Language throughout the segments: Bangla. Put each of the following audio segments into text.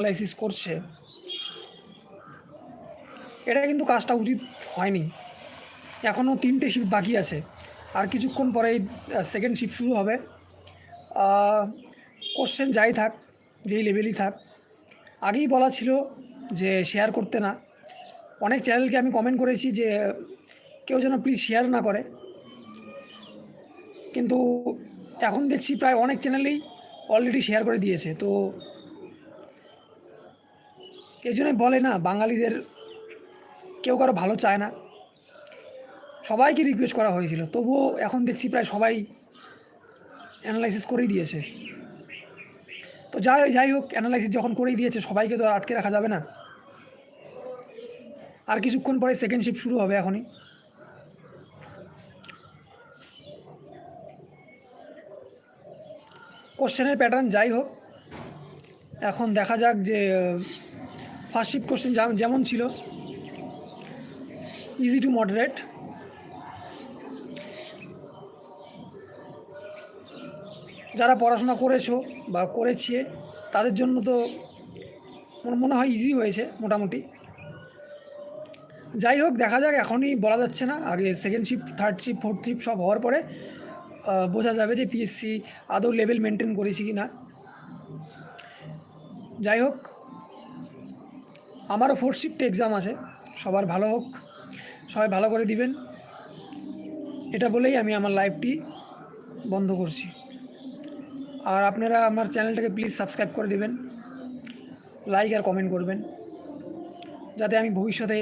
অ্যানালাইসিস করছে। এটা কিন্তু কাজটা উচিত হয়নি। এখনও তিনটে শিফট বাকি আছে। আর কিছুক্ষণ পরেই সেকেন্ড শিফট শুরু হবে। কোশ্চেন যাই থাক, যেই লেভেলই থাক। আগেই বলা ছিল যে শেয়ার করতে না। অনেক চ্যানেলকে আমি কমেন্ট করেছি যে কেউ যেন প্লিজ শেয়ার না করে। কিন্তু এখন দেখছি প্রায় অনেক চ্যানেলেই অলরেডি শেয়ার করে দিয়েছে। তো এই জন্যই বলে না, বাঙালিদের কেউ কারও ভালো চায় না। সবাইকে রিকোয়েস্ট করা হয়েছিল, তবুও এখন দেখছি প্রায় সবাই অ্যানালাইসিস করেই দিয়েছে। তো যাই যাই হোক অ্যানালাইসিস যখন করেই দিয়েছে, সবাইকে তো আটকে রাখা যাবে না। আর কিছুক্ষণ পরে সেকেন্ড শিফট শুরু হবে এখনই। কোশ্চেনের প্যাটার্ন যাই হোক, এখন দেখা যাক যে ফার্স্ট শিফট কোশ্চেন যেমন ছিল ইজি টু মডারেট যারা পড়াশোনা করেছ বা করেছে, তাদের জন্য তো মনে হয় ইজি হয়েছে মোটামুটি। যাই হোক, দেখা যাক, এখনই বলা যাচ্ছে না। আগে second shift third shift fourth shift সব হওয়ার পরে বোঝা যাবে যে পিএসসি আদৌ লেভেল মেনটেন করেছি কি না যাই হোক আমারও ফোর্থ শিফটে এক্সাম আছে, সবার ভালো হোক, সবাই ভালো করে দিবেন। এটা বলেই আমি আমার লাইভটি বন্ধ করছি। আর আপনারা আমার চ্যানেলটাকে প্লিজ সাবস্ক্রাইব করে দেবেন লাইক আর কমেন্ট করবেন, যাতে আমি ভবিষ্যতে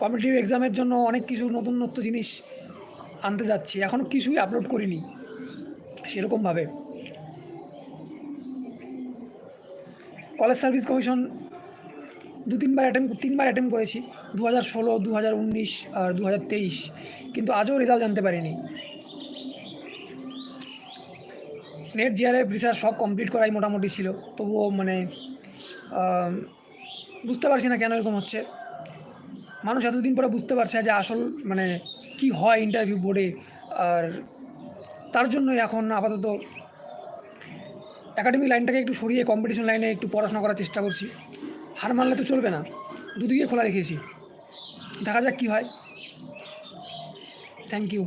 কম্পিটিটিভ এক্সামের জন্য অনেক কিছু নতুন নতুন জিনিস আনতে যাচ্ছি। এখনও কিছুই আপলোড করিনি, সেরকমভাবে। কলেজ সার্ভিস কমিশন দু তিনবার অ্যাটেম্প তিনবার অ্যাটেম্প করেছি। দু হাজার ষোলো দু হাজার উনিশ আর দু হাজার তেইশ। কিন্তু আজও রেজাল্ট জানতে পারিনি। নেট জিআরএফ রিসার্চ সব কমপ্লিট করাই মোটামুটি ছিল। তবুও মানে বুঝতে পারছি না কেন এরকম হচ্ছে। মানুষ এতদিন পরে বুঝতে পারছে যে আসল মানে কি হয় ইন্টারভিউ বোর্ডে আর তার জন্যই এখন আপাতত একাডেমিক লাইনটাকে একটু সরিয়ে কম্পিটিশন লাইনে একটু পড়াশোনা করার চেষ্টা করছি। হার মানলে তো চলবে না। দুদিকে খোলা রেখেছি। দেখা যাক কী হয়। Thank you